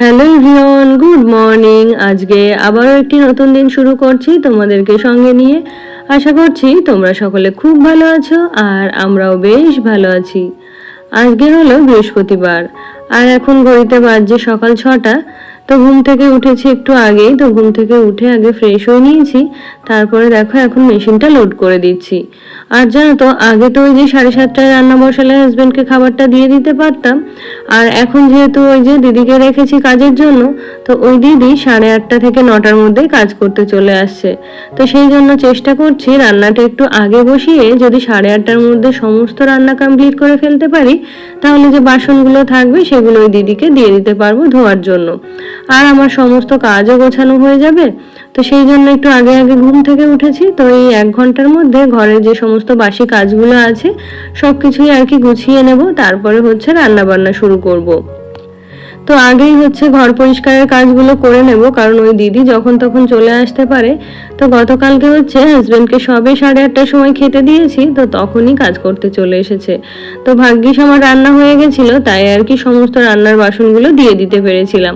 Hello everyone, good morning. আজকে আবারও একটি নতুন দিন শুরু করছি তোমাদেরকে সঙ্গে নিয়ে। আশা করছি তোমরা সকলে খুব ভালো আছো আর আমরাও বেশ ভালো আছি। আজকে হলো বৃহস্পতিবার। আর এখন ঘড়িতে বাজছে সকাল ছটা। তো ঘুম থেকে উঠেছি একটু আগেই, তো ঘুম থেকে উঠে আগে ফ্রেশ হয়ে নিয়েছি, তারপরে দেখো এখন মেশিনটা লোড করে দিচ্ছি। আর জানো তো, আগে তো ওই যে সাড়ে সাতটায় রান্না বসালে হাজব্যান্ডকে খাবারটা দিয়ে দিতে পারতাম, আর এখন যেহেতু ওই যে দিদিকে রেখেছি কাজের জন্য, তো ওই দিদি সাড়ে আটটা থেকে নটার মধ্যেই কাজ করতে চলে আসছে। তো সেই জন্য চেষ্টা করছি রান্নাটা একটু আগে বসিয়ে যদি সাড়ে আটটার মধ্যে সমস্ত রান্না কমপ্লিট করে ফেলতে পারি, তাহলে যে বাসনগুলো থাকবে সেগুলো ওই দিদিকে দিয়ে দিতে পারব ধোয়ার জন্য। আর আমার সমস্ত কাজও গোছানো হয়ে যাবে। তো সেই জন্য একটু আগে আগে ঘুম থেকে উঠেছি। তো এই এক ঘণ্টার মধ্যে ঘরের যে সমস্ত বাসি কাজগুলো আছে সব কিছুই আর কি গুছিয়ে নেব। তারপরে হচ্ছে রান্না বান্না শুরু করব। তো আগেই হচ্ছে ঘর পরিষ্কারের কাজগুলো করে নেব। কারণ ওই দিদি যখন তখন চলে আসতে পারে। তো গতকালকে হচ্ছে হাজব্যান্ডকে সবে সাড়ে আটটার সময় খেতে দিয়েছি। তো তখনই কাজ করতে চলে এসেছে। তো ভাগ্যিস আমার রান্না হয়ে গেছিল, তাই আর কি সমস্ত রান্নার বাসনগুলো দিয়ে দিতে পেরেছিলাম।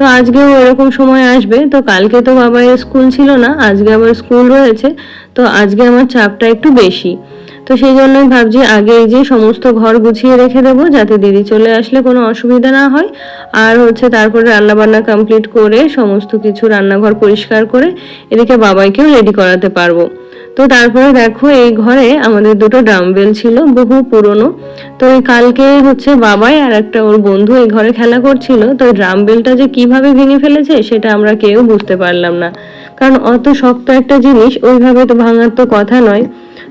তো আজকেও এরকম সময় আসবে। তো কালকে তো বাবার স্কুল ছিল না, আজকে আবার স্কুল রয়েছে। তো আজকে আমার চাপটা একটু বেশি। তো সেই জন্যই ভাবছি আগে এই যে সমস্ত ঘর গুছিয়ে রেখে দেবো, যাতে দিদি চলে আসলে কোনো অসুবিধা না হয়। আর হচ্ছে তারপরে রান্না বান্না কমপ্লিট করে সমস্ত কিছু রান্নাঘর পরিষ্কার করে এদিকে বাবাইকেও রেডি করাতে পারব। তো তারপরে দেখো এই ঘরে আমাদের দুটো ড্রামবেল ছিল, বহু পুরনো। তো এই কালকে হচ্ছে বাবাই আর একটা ওর বন্ধু এই ঘরে খেলা করছিল, তো ড্রামবেলটা যে কীভাবে ভেঙে ফেলেছে সেটা আমরা কেউ বুঝতে পারলাম না। কারণ অত শক্ত একটা জিনিস ওইভাবে তো ভাঙার তো কথা নয়।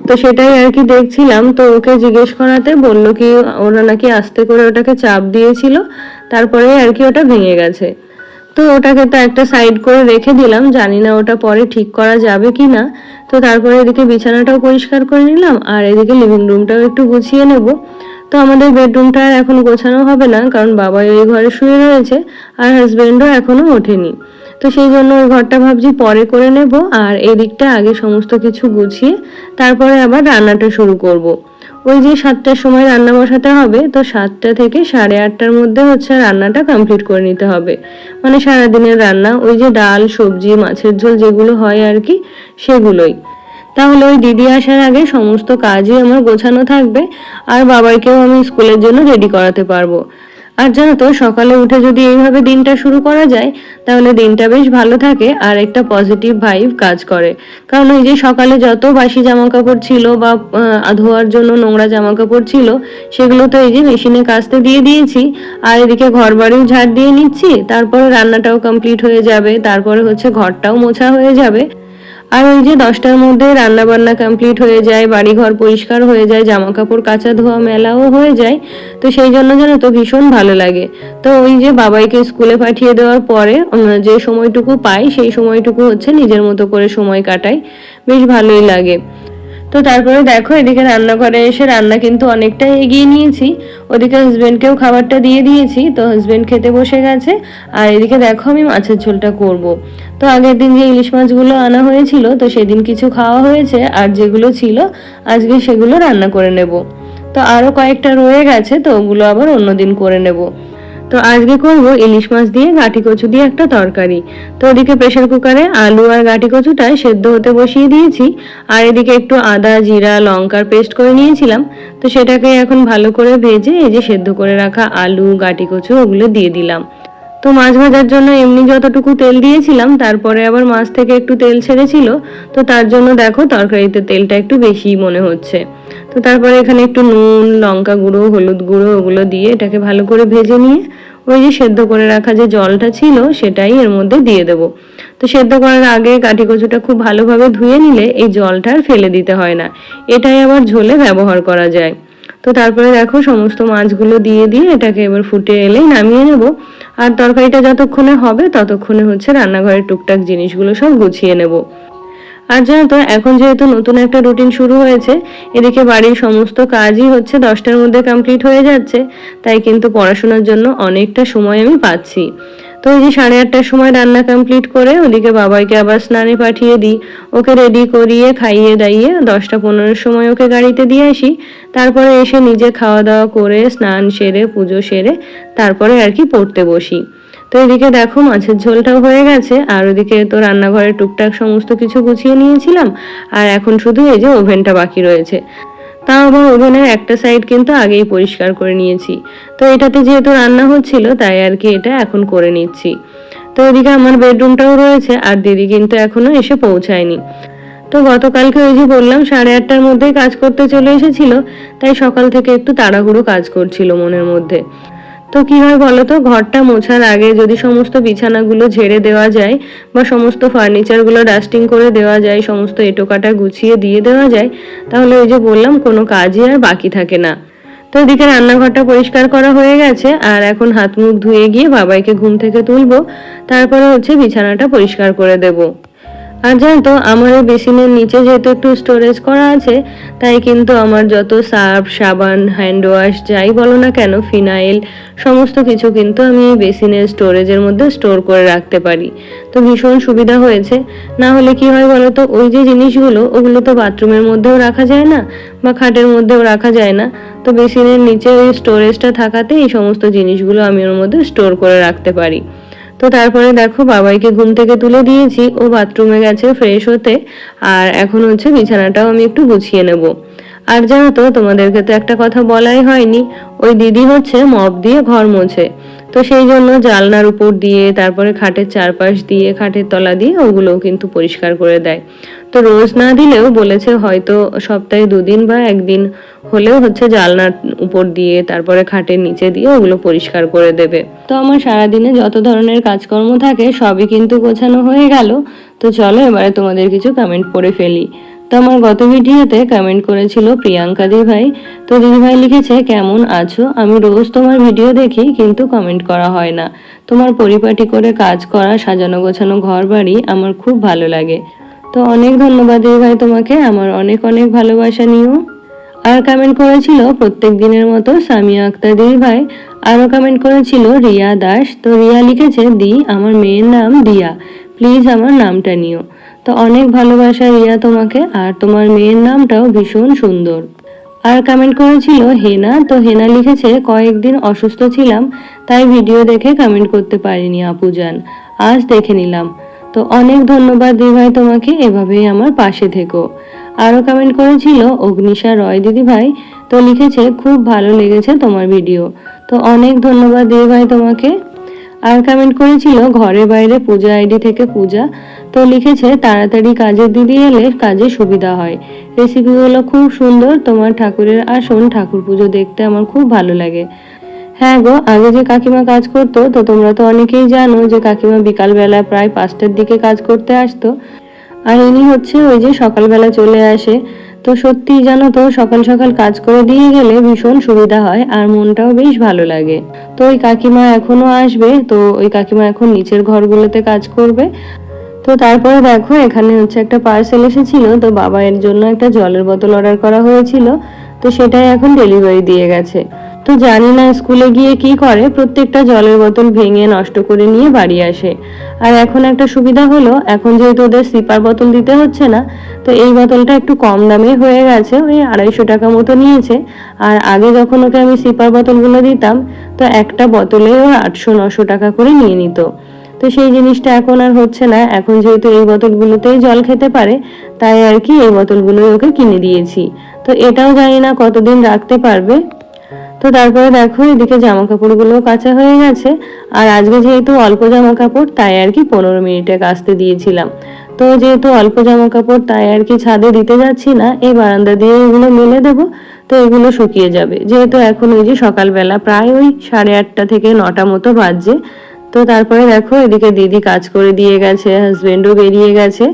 তো সেটাই আর কি দেখছিলাম, তো ওকে জিজ্ঞেস করাতে বলল কি ওরা নাকি আস্তে করে ওটাকে চাপ দিয়েছিল তারপরে আর কি ওটা ভেঙে গেছে। তো ওটাকে তো একটা সাইড করে রেখে দিলাম, জানি না ওটা পরে ঠিক করা যাবে কি না তো তারপরে এদিকে বিছানাটাও পরিষ্কার করে নিলাম, আর এদিকে লিভিং রুমটাও একটু গুছিয়ে নেব। তো আমাদের বেডরুমটা আর এখন গোছানো হবে না, কারণ বাবা এই ঘরে শুয়ে রয়েছে, আর হাজব্যান্ডও এখনও ওঠেনি। তো সেই জন্য ওই ঘরটা ভাবছি পরে করে নেব আর এদিকটা আগে সমস্ত কিছু গুছিয়ে তারপরে আবার রান্নাটা শুরু করব। ওই যে সাতটার সময় রান্না বসাতে হবে, তো সাতটা থেকে সাড়ে আটটার মধ্যে হচ্ছে রান্নাটা কমপ্লিট করে নিতে হবে। মানে সারাদিনের রান্না, ওই যে ডাল, সবজি, মাছের ঝোল যেগুলো হয় আর কি, সেগুলোই। তাহলে ওই দিদি আসার আগে সমস্ত কাজই আমার গোছানো থাকবে, আর বাবাইকেও আমি স্কুলের জন্য রেডি করাতে পারব। আর জানো তো, সকালে উঠে যদি এইভাবে দিনটা শুরু করা যায়, তাহলে দিনটা বেশ ভালো থাকে আর একটা পজিটিভ ভাইব কাজ করে। কারণ ওই যে সকালে যত বাসি জামা কাপড় ছিল বা ধোয়ার জন্য নোংরা জামা কাপড় ছিল, সেগুলো তো এই যে মেশিনে কাচতে দিয়ে দিয়েছি। আর এদিকে ঘর বাড়িও ঝাড় দিয়ে নিচ্ছি, তারপরে রান্নাটাও কমপ্লিট হয়ে যাবে, তারপরে হচ্ছে ঘরটাও মোছা হয়ে যাবে। আর ওই যে দশটার মধ্যে রান্না বান্না কমপ্লিট হয়ে যায় বাড়ি ঘর পরিষ্কার হয়ে যায় জামা কাপড় কাঁচা ধোয়া, মেলাও হয়ে যায়। তো সেই জন্য যেন তো ভীষণ ভালো লাগে। তো ওই যে বাবাইকে স্কুলে পাঠিয়ে দেওয়ার পরে যে সময়টুকু পাই, সেই সময়টুকু হচ্ছে নিজের মতো করে সময় কাটাই। বেশ ভালোই লাগে। তো তারপরে দেখো এদিকে রান্নাঘরে এসে রান্না কিন্তু অনেকটাই এগিয়ে নিয়েছি। ওদিকে হাজবেন্ডকেও খাবারটা দিয়ে দিয়েছি, তো হাজব্যান্ড খেতে বসে গেছে। আর এদিকে দেখো আমি মাছের ঝোলটা করব। তো আগের দিন যে ইলিশ মাছগুলো আনা হয়েছিল, তো সেদিন কিছু খাওয়া হয়েছে, আর যেগুলো ছিল, আজকে সেগুলো রান্না করে নেব। তো আরও কয়েকটা রয়ে গেছে, তো ওগুলো আবার অন্যদিন করে নেব। তো আজকে করব ইলিশ মাছ দিয়ে গাঁটি কচু দিয়ে একটা তরকারি। তো ওদিকে প্রেশার কুকারে আলু আর গাঁটি কচুটা সেদ্ধ হতে বসিয়ে দিয়েছি। আর এদিকে একটু আদা, জিরা, লঙ্কার পেস্ট করে নিয়েছিলাম। তো সেটাকে এখন ভালো করে ভেজে এই যে সেদ্ধ করে রাখা আলু, গাঁটি কচু ওগুলো দিয়ে দিলাম। তো মাছ ভাজার জন্য এমনি যতটুকু তেল দিয়েছিলাম, তারপরে আবার মাছ থেকে একটু তেল ছেড়েছিল। তো তার জন্য দেখো তরকারিতে তেলটা একটু বেশি মনে হচ্ছে। তো তারপরে এখানে একটু নুন, লঙ্কা গুঁড়ো, হলুদ গুঁড়ো ওগুলো দিয়ে এটাকে ভালো করে ভেজে নিয়ে ওই যে সেদ্ধ করে রাখা যে জলটা ছিল সেটাই এর মধ্যে দিয়ে দেবো। তো সেদ্ধ করার আগে কাঠি কচুটা খুব ভালোভাবে ধুয়ে নিলে এই জলটা আর ফেলে দিতে হয় না। এটাই আবার ঝোলে ব্যবহার করা যায়। তো তারপরে দেখো সমস্ত মাছগুলো দিয়ে দিয়ে এটাকে এবার ফুটে এলেই নামিয়ে নেব। আর তরকারিটা যতক্ষণে হবে ততক্ষণে হচ্ছে রান্নাঘরের টুকটাক জিনিসগুলো সব গুছিয়ে নেব। আর জানো এখন যেহেতু নতুন একটা রুটিন শুরু হয়েছে, এদিকে বাড়ির সমস্ত কাজই হচ্ছে দশটার মধ্যে কমপ্লিট হয়ে যাচ্ছে, তাই কিন্তু পড়াশোনার জন্য অনেকটা সময় আমি পাচ্ছি। তো ওই যে সাড়ে আটটার সময় রান্না কমপ্লিট করে, ওদিকে বাবাইকে আবার স্নানে পাঠিয়ে দিই, ওকে রেডি করিয়ে খাইয়ে দাইয়ে দশটা পনেরোর সময় ওকে গাড়িতে দিয়ে আসি, তারপরে এসে নিজে খাওয়া দাওয়া করে স্নান সেরে, পুজো সেরে, তারপরে আর কি পড়তে বসি। তো এদিকে দেখো, মাছের ঝোলটাও হয়ে গেছে, আর ওদিকে তো রান্নাঘরে টুকটাক সমস্ত কিছু গুছিয়ে নিয়েছিলাম, আর এখন শুধু এই যে ওভেনটা বাকি রয়েছে। তাও আবার ওভেনের একটা সাইড কিন্তু আগেই পরিষ্কার করে নিয়েছি। তো এটাতে যেহেতু রান্না হচ্ছিল, তাই আর কি এটা এখন করে নিচ্ছি। তো এদিকে আমার বেডরুমটাও রয়েছে, আর দিদি কিন্তু এখনও এসে পৌঁছায়নি। তো গতকালকে ওই যে বললাম, সাড়ে আটটার মধ্যেই কাজ করতে চলে এসেছিল, তাই সকাল থেকে একটু তাড়াহুড়ো কাজ করছিল মনের মধ্যে। তো কি হয় বলো তো ঘরটা মোছার আগে যদি সমস্ত বিছানাগুলো ঝেড়ে দেওয়া যায় বা সমস্ত ফার্নিচারগুলো ডাস্টিং করে দেওয়া যায়, সমস্ত এটোকাটা গুছিয়ে দিয়ে দেওয়া যায়, তাহলে ওই যে বললাম কোনো কাজই আর বাকি থাকে না। তো এদিকে রান্নাঘরটা পরিষ্কার করা হয়ে গেছে, আর এখন হাত মুখ ধুয়ে গিয়ে বাবাইকে ঘুম থেকে তুলবো, তারপরে হচ্ছে বিছানাটা পরিষ্কার করে দেবো। আর জানো তো, আমার এই বেসিনের নিচে যেহেতু একটু স্টোরেজ করা আছে, তাই কিন্তু আমার যত সার্ফ, সাবান হ্যান্ড ওয়াশ যাই বলো না কেন, ফিনাইল, সমস্ত কিছু কিন্তু আমি এই বেসিনের স্টোরেজের মধ্যে স্টোর করে রাখতে পারি। তো ভীষণ সুবিধা হয়েছে। না হলে কি হয় বলো তো, ওই যে জিনিসগুলো, ওগুলো তো বাথরুমের মধ্যেও রাখা যায় না, বা খাটের মধ্যেও রাখা যায় না। তো বেসিনের নিচে ওই স্টোরেজটা থাকাতে এই সমস্ত জিনিসগুলো আমি ওর মধ্যে স্টোর করে রাখতে পারি। তো তারপরে দেখো বাবাইকে ঘুম থেকে তুলে দিয়েছি, ও বাথরুমে গেছে ফ্রেশ হতে। আর এখন হচ্ছে বিছানাটাও আমি একটু গুছিয়ে নেব। আর জানো তো, তোমাদেরকে তো একটা কথা বলাই হয়নি, ওই দিদি হচ্ছে মপ দিয়ে ঘর মোছে। তো সেই জন্য জালনার উপর দিয়ে, তারপরে খাটের চারপাশ দিয়ে, খাটের তলা দিয়ে ওগুলোও কিন্তু পরিষ্কার করে দেয়। তো রোজ না দিলেও বলেছে হয়তো সপ্তাহে দুদিন বা একদিন হলেও হচ্ছে জালনার উপর দিয়ে, তারপরে খাটের নিচে দিয়ে ওগুলো পরিষ্কার করে দেবে। তো আমার সারাদিনে যত ধরনের কাজকর্ম থাকে সবই কিন্তু গোছানো হয়ে গেল। তো চলো এবারে তোমাদের কিছু কমেন্ট পড়ে ফেলি। তো আমার গত ভিডিওতে কমেন্ট করেছিল প্রিয়াঙ্কা দি ভাই। তো দিদিভাই লিখেছে, কেমন আছো? আমি রোজ তোমার ভিডিও দেখি, কিন্তু কমেন্ট করা হয় না। তোমার পরিপাটি করে কাজ করা, সাজানো গোছানো ঘর বাড়ি আমার খুব ভালো লাগে। তো অনেক ধন্যবাদ দিদি ভাই তোমাকে, আমার অনেক অনেক ভালোবাসা নিও। আর কমেন্ট করেছিল প্রত্যেক দিনের মতো সামিয়া আক্তার দিদি ভাই। আরও কমেন্ট করেছিল রিয়া দাস। তো রিয়া লিখেছে, দি, আমার মেয়ের নাম দিয়া। প্লিজ আমার নামটা নিও। তো অনেক ভালোবাসা রিয়া তোমাকে, আর তোমার মেয়ের নামটাও ভীষণ সুন্দর। আর কমেন্ট করেছিল হেনা, তো হেনা লিখেছে, কয়েকদিন অসুস্থ ছিলাম, তাই ভিডিও দেখে কমেন্ট করতে পারিনি আপুজান। আজ দেখে নিলাম। তো অনেক ধন্যবাদ দিদিভাই তোমাকে, এভাবেই আমার পাশে থেকো। আরও কমেন্ট করেছিল অগ্নিশা রয় দিদি ভাই, তো লিখেছে, খুব ভালো লেগেছে তোমার ভিডিও তো অনেক ধন্যবাদ দিদি ভাই তোমাকে। আর কমেন্ট করেছিল, ঘরে বাইরে পূজা আইডি থেকে পূজা। তো লিখেছে, তাড়াতাড়ি কাজের দিদি এলে কাজে সুবিধা হয়। রেসিপিগুলো খুব সুন্দর, তোমার ঠাকুরের আসন, ঠাকুর পুজো দেখতে আমার খুব ভালো লাগে। হ্যাঁ গো, আগে যে কাকিমা কাজ করতো, তো তোমরা তো অনেকেই জানো যে কাকিমা বিকালবেলা প্রায় পাঁচটার দিকে কাজ করতে আসতো। আর ইনি হচ্ছে ওই যে সকালবেলা চলে আসে। তো সত্যি জানো তো, সকাল সকাল কাজ করে দিয়ে গেলে ভীষণ সুবিধা হয় আর মনটাও বেশ ভালো লাগে। তো ওই কাকিমা এখনও আসবে, তো ওই কাকিমা এখন নিচের ঘরগুলোতে কাজ করবে। তো তারপরে দেখো, এখানে হচ্ছে একটা পার্সেল এসেছিল, তো বাবা এর জন্য একটা জলের বোতল অর্ডার করা হয়েছিল, তো সেটাই এখন ডেলিভারি দিয়ে গেছে। তো জানি না স্কুলে গিয়ে কি করে, প্রত্যেকটা জলের বোতল ভেঙে নষ্ট করে নিয়ে বাড়ি আসে। আর এখন একটা সুবিধা হলো, এখন যেহেতু ওদের সিপার বোতল দিতে হচ্ছে না, তো এই বোতলটা একটু কম দামে হয়ে গেছে, ওই আড়াইশো টাকা মতো নিয়েছে। আর আগে যখন ওকে আমি সিপার বোতলগুলো দিতাম, তো একটা বোতলে ও আটশো, নশো টাকা করে নিয়ে নিত। তো সেই জিনিসটা এখন আর হচ্ছে না। এখন যেহেতু এই বোতলগুলোতেই জল খেতে পারে, তাই আর কি এই বোতলগুলো ওকে কিনে দিয়েছি। তো এটাও জানি না কতদিন রাখতে পারবে। তো তারপরে দেখো, এদিকে জামা কাপড়গুলো কাঁচা হয়ে গেছে। আর আজকে যেহেতু অল্প জামা কাপড় তাই আর কি পনেরো মিনিটে কাচতে দিয়েছিলাম। তো যেহেতু অল্প জামা কাপড় তাই আর কি ছাদে দিতে যাচ্ছি না। এই বারান্দা দিয়ে এগুলো মেলে দেবো, তো এগুলো শুকিয়ে যাবে। যেহেতু এখন ওই যে সকালবেলা, প্রায় ওই সাড়ে আটটা থেকে নটা মতো বাজছে। তো তারপরে দেখো এদিকে দিদি কাজ করে দিয়ে গেছে হাজবেন্ডও বেরিয়ে গেছে,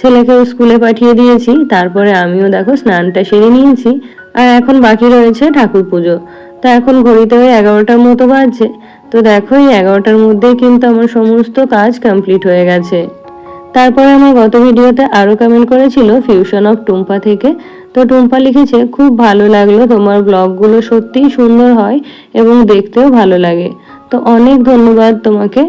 ছেলেকেও স্কুলে পাঠিয়ে দিয়েছি, তারপরে আমিও দেখো স্নানটা সেরে নিয়েছি, আর এখন বাকি রয়েছে ঠাকুর পুজো। তো এখন ঘড়িতে ওই এগারোটার মতো বাজছে। তো দেখো এই এগারোটার মধ্যেই কিন্তু আমার সমস্ত কাজ কমপ্লিট হয়ে গেছে। তারপরে আমার গত ভিডিওতে আরও কমেন্ট করেছিল ফিউশন অফ টুম্পা থেকে। তো টুম্পা লিখেছে, খুব ভালো লাগল, তোমার ব্লগগুলো সত্যিই সুন্দর হয় এবং দেখতেও ভালো লাগে। তো অনেক ধন্যবাদ তোমাকে।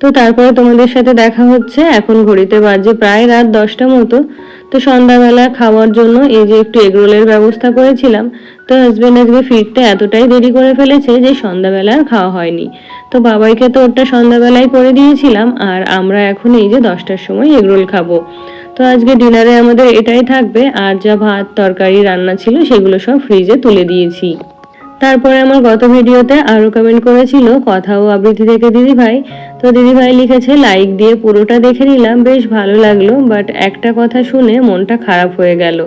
তো তারপরে তোমাদের সাথে দেখা হচ্ছে, এখন ঘড়িতে বাজে প্রায় রাত দশটা মতো। তো সন্ধ্যাবেলা খাওয়ার জন্য এই যে একটু এগরোলের ব্যবস্থা করেছিলাম, তো হাজবেন্ড আজকে ফিরতে এতটাই দেরি করে ফেলেছে যে সন্ধ্যাবেলা আর খাওয়া হয়নি। তো বাবাইকে তো ওটা সন্ধ্যাবেলায় করে দিয়েছিলাম, আর আমরা এখন এই যে দশটার সময় এগরোল খাব। তো আজকে ডিনারে আমাদের এটাই থাকবে, আর যা ভাত, তরকারি, রান্না ছিল সেগুলো সব ফ্রিজে তুলে দিয়েছি। তারপরে আমার গত ভিডিওতে আরও কমেন্ট করেছিল কথা ও আবৃত্তি থেকে দিদি ভাই তো দিদি ভাই লিখেছে লাইক দিয়ে পুরোটা দেখে নিলাম, বেশ ভালো লাগল বাট একটা কথা শুনে মনটা খারাপ হয়ে গেল।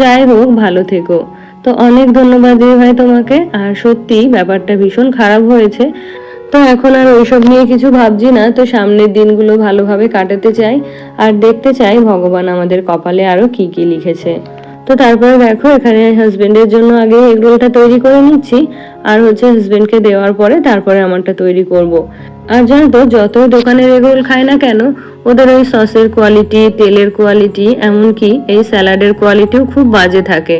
যাই হোক, ভালো থেকো। তো অনেক ধন্যবাদ দিদি ভাই তোমাকে, আর সত্যি ব্যাপারটা ভীষণ খারাপ হয়েছে। তো এখন আর ওইসব নিয়ে কিছু ভাবছি না, তো সামনের দিনগুলো ভালোভাবে কাটাতে চাই, আর দেখতে চাই ভগবান আমাদের কপালে আরও কি কি লিখেছে। তো তারপরে দেখো, এখানে হাজবেন্ডের জন্য আগে এগ রোলটা তৈরি করে নিচ্ছি আর হচ্ছে হাজবেন্ডকে দেওয়ার পরে তারপরে আমারটা তৈরি করব। আর জানো তো যতই দোকানের এগরোল খায় না কেন, ওদের ওই সসের কোয়ালিটি তেলের কোয়ালিটি এমনকি এই স্যালাডের কোয়ালিটিও খুব বাজে থাকে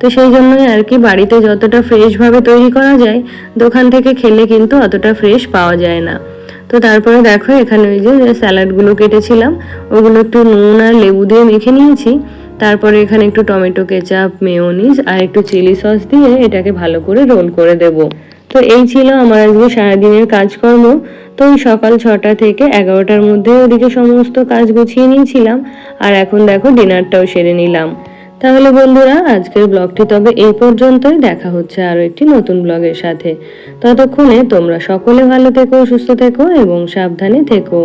তো সেই জন্যই আর কি বাড়িতে যতটা ফ্রেশভাবে তৈরি করা যায়, দোকান থেকে খেলে কিন্তু অতটা ফ্রেশ পাওয়া যায় না তো তারপরে দেখো, এখানে ওই যে স্যালাডগুলো কেটেছিলাম। ওগুলো একটু নুন আর লেবু দিয়ে মেখে নিয়েছি। তারপরে এখানে একটু টমেটো কেচাপ, মেয়োনিজ আর একটু চিলি সস দিয়ে এটাকে ভালো করে রোল করে দেব। তো এই ছিল আমার আজকে সারাদিনের কাজকর্ম। তো ওই সকাল ছটা থেকে এগারোটার মধ্যে ওদিকে সমস্ত কাজ গুছিয়ে নিয়েছিলাম। আর এখন দেখো ডিনারটাও সেরে নিলাম। তাহলে বন্ধুরা, আজকের ব্লগটি তবে এই পর্যন্তই। দেখা হচ্ছে আরও একটি নতুন ব্লগের সাথে। ততক্ষণে তোমরা সকলে ভালো থেকো, সুস্থ থেকো এবং সাবধানে থেকো।